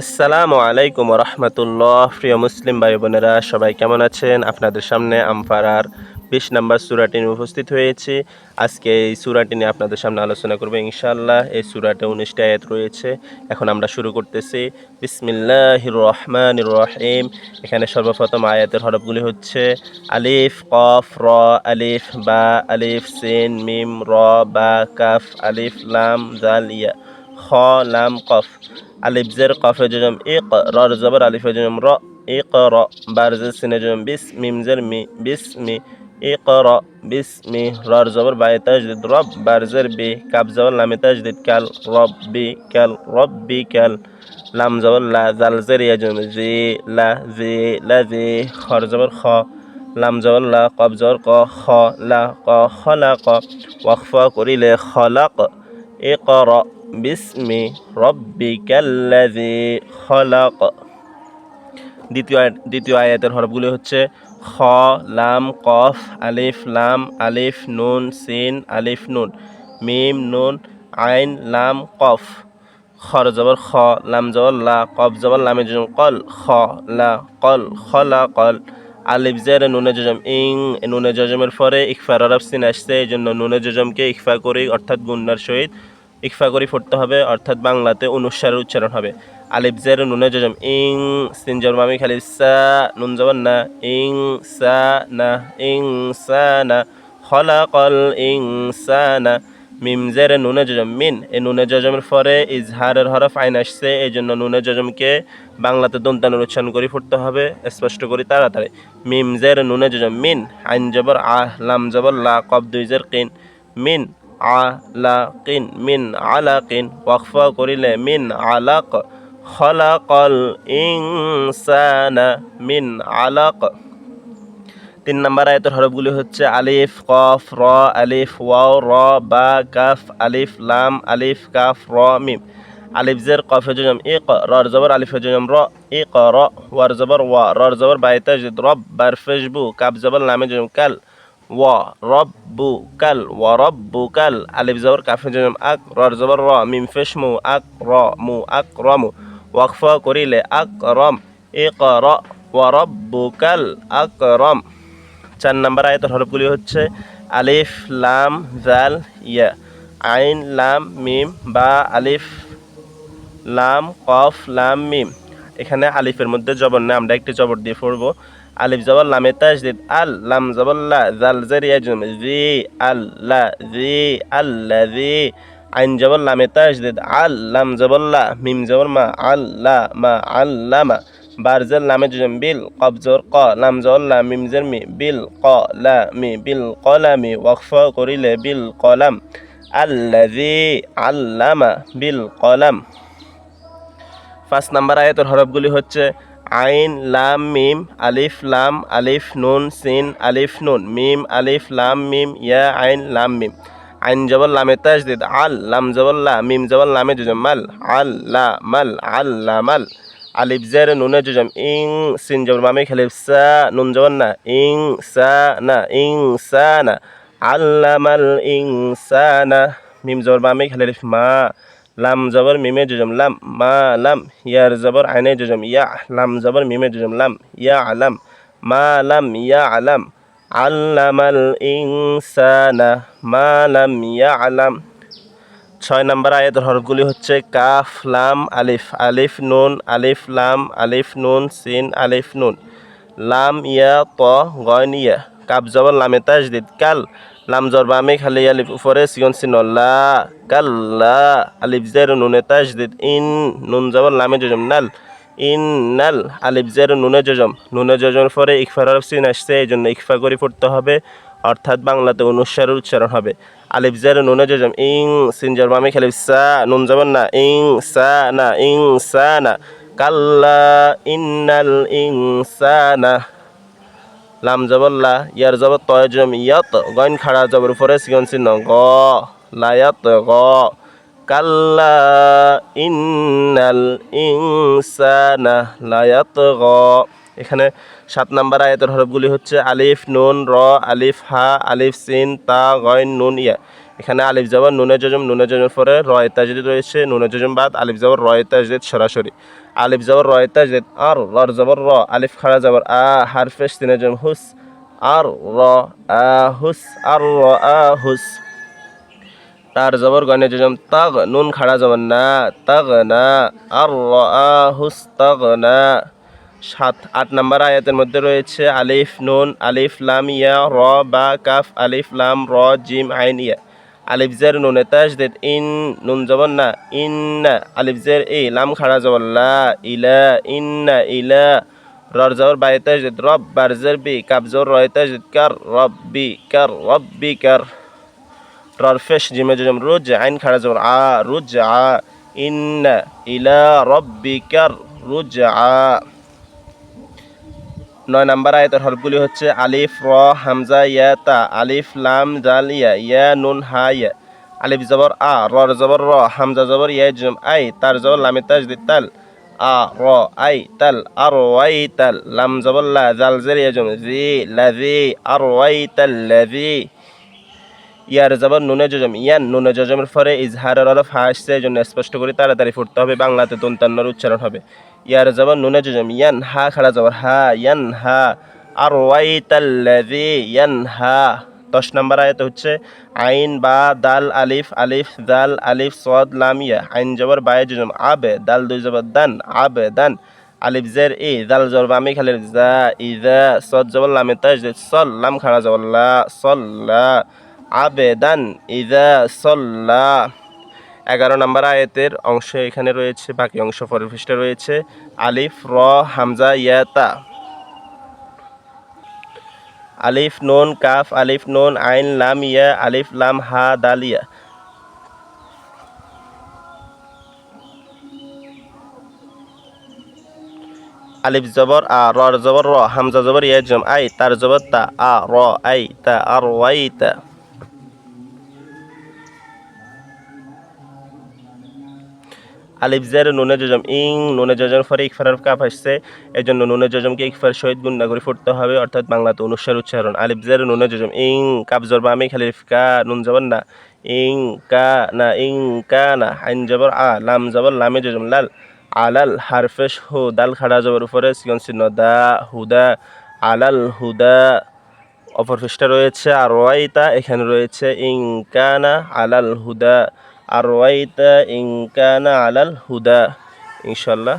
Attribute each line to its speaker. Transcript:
Speaker 1: আসসালামু আলাইকুম রহমতুল্লাহ প্রিয় মুসলিম ভাই বোনেরা সবাই কেমন আছেন? আপনাদের সামনে আমফারার বিশ নম্বর সুরাটি নিয়ে উপস্থিত হয়েছি। আজকে এই সুরাটি নিয়ে আপনাদের সামনে আলোচনা করব ইনশাআল্লাহ। এই সুরাটে উনিশটা আয়াত রয়েছে। এখন আমরা শুরু করতেছি। বিসমিল্লাহ রহমান রহিম। এখানে সর্বপ্রথম আয়াতের হরফগুলি হচ্ছে আলিফ, কফ, র, আলিফ, বা, আলিফ, সিন, মিম, র, বা, কাফ, আলিফ, লাম, জাল ইয়া খ লাম কফ আলিফ জের কফে জজম ইক রর জবর আলিফে জজম র ইক র বার জের সিনে জজম বিস মিম জের মি বিস মি ইক র বিস মি রর জবর বাই তাজদিদ রব বার জের বি কাব জবর লামে তাজদিদ কাল রব বি কাল রব বি কাল লাম জবর লা জাল জের ইয়া জজম জি লা জি লা জি খর জবর খ লাম জবর লা খ লা বিসমি রব্বিকাল্লাযী খলাক। দ্বিতীয় দ্বিতীয় আয়াতের হরফগুলি হচ্ছে খ, লাম, কফ, আলিফ, লাম, আলিফ, নুন, সিন, আলিফ, নুন, মিম, নুন, আইন, লাম, কফ। খর জবর খ, লাম জবর লা, কফ জবর লামে জজম কল, খ, লা, কল, খলা, কল। আলিফ, জের নুনে জজম, ইং নুনে জজমের পরে ইকফার, আরব, সিন আসছে এই জন্য নুনে জজমকে ইকফা করি, অর্থাৎ গুন্নার সহিত ইকফা করি পড়তে হবে, অর্থাৎ বাংলাতে অনুসারের উচ্চারণ হবে। আলিফ জের নুনে জজম, ইং সিন জবর মামি খালি সা, নুন জবর না, ইং সা না, ইং সা না, খলাকল ইং সা না, মিম জের নুনে জজম, মিন এই নুনে জজমের পরে ইজহারের হরফ আইন আসছে এই জন্য নুনে জজমকে বাংলাতে দন্তানুর উচ্চারণ করে পড়তে হবে, স্পষ্ট করি তাড়াতাড়ি। মিম জের নুনে জজম, মিন, আইন জবর আহ, লাম জবর লা কব দুই জের কিন, মিন আলাকিন, মিন আলাকিন, ওয়াকফা করিলে মিন আলাক, খলাকল ইনসানা মিন আলাক। তিন নম্বর আয়তের হরফগুলি হচ্ছে আলিফ, কফ, র, আলিফ, ওয়াও, র, বা, কাফ, আলিফ, লাম, আলিফ, কাফ, র, মিম। আলিফ জের কফে জজম ইক, রর জবর আলিফে জজম র, ইক, র, ওয়ার জবর ওয়া, রর জবর বাইতা জিদ রব, বার ফেসবু কাব জবর লামে জজম কাল। ওয়া রব্বু কাল ওয়া রব্বু কাল আলিফ জবর, কাফে জজম আক, রর জবর, র, মিম ফেসমু আক, র, মু, আক রমু ওয়াকফা করিলে আক রম ইক র, ওয়া রব্বুকাল আকরম চার নম্বর আয়তের হরফগুলি হচ্ছে আলিফ, লাম, জাল, ইয়া, আইন, লাম, মিম, বা, আলিফ, লাম, কফ, লাম, মিম। এখানে আলিফের মধ্যে জবর নেই, আমরা একটি জবর দিয়ে পড়ব। আলিফ জবর লামে তাজদিদ আল, লাম জবর লা জাল জারিয়া জুম, জি আল্লা জি আল্লা জি, আইন জবর লামে তাজদিদ আল, লাম জবর লা, মিম জবর মা আল্লা মা আল্লামা বারজের লামে জুম, বিল কবজর ক, লাম জবর লা, মিম জের, মি, বিল, ক, লা, মি, বিল কলামি ওয়াকফ করিলে বিল কলাম আল্লাজি আল্লামা বিল কলাম পাঁচ নাম্বার আয়াতের হরফগুলি হচ্ছে আইন, লাম, মিম, আলিফ, লাম, আলিফ, নুন, সিন, আলিফ, নুন, মিম, আলিফ, লাম, মিম, ইয়া, আইন, লাম, মিম। আইন জবর লামে তাজদিদ আল, লাম জবর লা, মিম জবর লামে জুজম, মাল, আল, লা, মাল আল্লা মাল। আলিফ, জের, নুনে জুজম, ইং, সিন জবর মামে খালিফ সা, নুন জবর না, ইং, সা, না, ইং, সা, না। আল্লামাল ইং, সা, না, মিম জবর মামে খালিফ মা। লাম জবর মিমে জুজম, লাম, মা, লাম ইয়ার জবর আইনে জুজম, ইয়া, লাম জবর মিমে জুজম, লাম, ইয়া, আলাম, মা, লাম, ইয়া, আলাম, আল্লামাল ইনসানা, মা, লাম, ইয়া, আলাম। ছয় নম্বর আয়াতের হরফগুলি হচ্ছে কাফ, লাম, আলিফ আলিফ, নুন, আলিফ, লাম, আলিফ, নুন, সিন, আলিফ, নুন। লাম, ইয়া, ত গয়ন ইয়া। কাপ জবর লামে তাজদিদ, কাল লাম জর বামে খালি আলিফ উপরে সিগন সিন লা কাল্লা আলিফ জের নুনে তাজদিদ, ইন, নুন জবর লামে জজম, নাল, ইন, নাল, আলিফ জের নুনে জজম, নুনে জজমের পরে ইকফার আরব সিন আসছে এই জন্য ইকফা করে পড়তে হবে, অর্থাৎ বাংলাতে অনুসারের উচ্চারণ হবে। আলিফ জের নুনে জজম, ইং সিন জর বামে খালি সা, নুন জবর না, ইং, সা না, ইং, সা না কাল্লা ইন্নাল ইনসানা লাম জবল্লা, ইয়ার জব তয় জম ইয়াত, গইন খাড়া জবর ফরে সিগন চিহ্ন গ, লায়াত গ। কাল্লা ইন্নাল ইনসানা লায়াত গ। এখানে সাত নাম্বার আয়াতের হরফগুলি হচ্ছে আলিফ, নুন, র, আলিফ, হা, আলিফ, সিন, তা, গইন, নুন, ইয়া। এখানে আলিফ জবর নুনে জজম নুনে জজম পরে রয় তাজদিদ রয়েছে, নুনে জজম বাদ, আলিফ জবর, রয় তাজদিদ সরাসরি। আলিফ জবর, রয় তাজদিদ, আর রর জবর, র, আলিফ খাড়া জবর, আ হারফেশ তিনে জম, হুস, আর র, আ, হুস, আর র, আ, হুস। তার জবর, গনে জজম, তাগ, নুন খাড়া জবর, না, তাগ, না, আর র, আ, হুস, তাগ, না। সাত, আট নম্বর আয়াতের মধ্যে রয়েছে, আলিফ, নুন, আলিফ, লাম, ইয়া, র, বা, কাফ, আলিফ, লাম, র, জিম, আইন, ইয়া। আলিফ জের নুনে তাজদিদ, ইন নুন জবর না ইন আলিফ জের ই, লাম খাড়া জবর লা ইলা, ইন্না ইলা, রর জবর বাই তাজদিদ, রব বার জের বি কাফ জবর রয় তাজদিদ, কার রব্বি কার রব্বি কার রর ফেশ জিমে জজম, রুজ আইন খাড়া জবর, আ, রুজ আ, ইন্না ইলা রব্বি কার রুজ আ নয় নাম্বার আয়াতের হরফগুলি হচ্ছে আলিফ, র, হামজা, ইয়া, তা। আলিফ, লাম, জাল, ইয়া। ইয়া, নুন, হা, ইয়া। আলিফ জবর, আ। রর জবর, র। হামজা জবর, ইয়া, জুম, আই। তার জবর লামে তাজদিদ, তাল। আ, র, আই, তাল। আর, ওয়াই, তাল। লাম জবর, লা, জাল, জের, ইয়া, জুম। জি লাজি আর, ওয়াই, তাল লাজি ইয়ার জবর, নুনে জজম ইয়ান, নুনে জজমের পরে ইজহারের হরফ হা আসছে এই জন্য স্পষ্ট করে তাড়াতাড়ি ফুটতে হবে। বাংলাতে দন্তান্নর উচ্চারণ হবে। ইয়ার জবর নুনে জজম ইয়ান হা খাড়া জবর, হা ইয়ান হা আর ওয়াই তাল্লাজি ইয়ান হা দশ নম্বর আয়ত হচ্ছে, আইন, বা, দাল, আলিফ আলিফ দাল আলিফ, সদ, লাম, ইয়া। আইন জবর, বায়ে জজম, আবে, দাল, দুই জবর, দান, আবে, দান। আলিফ, জের, ই দাল জবর, বামি খালির জা ইজা সদ, জবর, লামে, তাজ সল, লাম খাড়া জবর, লা সল্লা আবেদান ইদা সল্লা এগারো নম্বর আয়াতের অংশ এখানে রয়েছে, বাকি অংশ পরের পৃষ্ঠে রয়েছে। আলিফ, র, হামজা ইয়াতা আলিফ, নুন, কাফ, আলিফ, নুন, আইন, লাম, ইয়া, আলিফ, লাম, হা দালিয়া আলিফ জবর, আ র জবর, র, হামজা জবর, ইয়া, জম, আই, তার জবর, তা, আ, র, আই, তা, আর, ওয়াই, তা। আলিফ জের, নুনে জজম, ইং, নুনে জজম ফরে ইকফারের কাপ আসছে। এই জন্য নুনে জজমকে ইকফার সহিত গুন্ডা করে ফুটতে হবে, অর্থাৎ বাংলাতে অনুসার উচ্চারণ। আলিফ জের, নুনে জজম, ইং কাপ জরবা, আমি খালি কা, নুন জবর না। ইং, কা, না, ইং, কা, না, আইন জবর, আ, লাম জবর, লামে জজম, লাল। আলাল হারফেশ হু দাল খাড়া জবর উপরে, সিগন চিহ্ন, দা হুদা আলাল হুদা অপর রয়েছে, আর ওয়াইতা এখানে রয়েছে ইংকানা আলাল হুদা আর ওয়াইতা ইংকানা আলাল হুদা ইনশাল্লাহ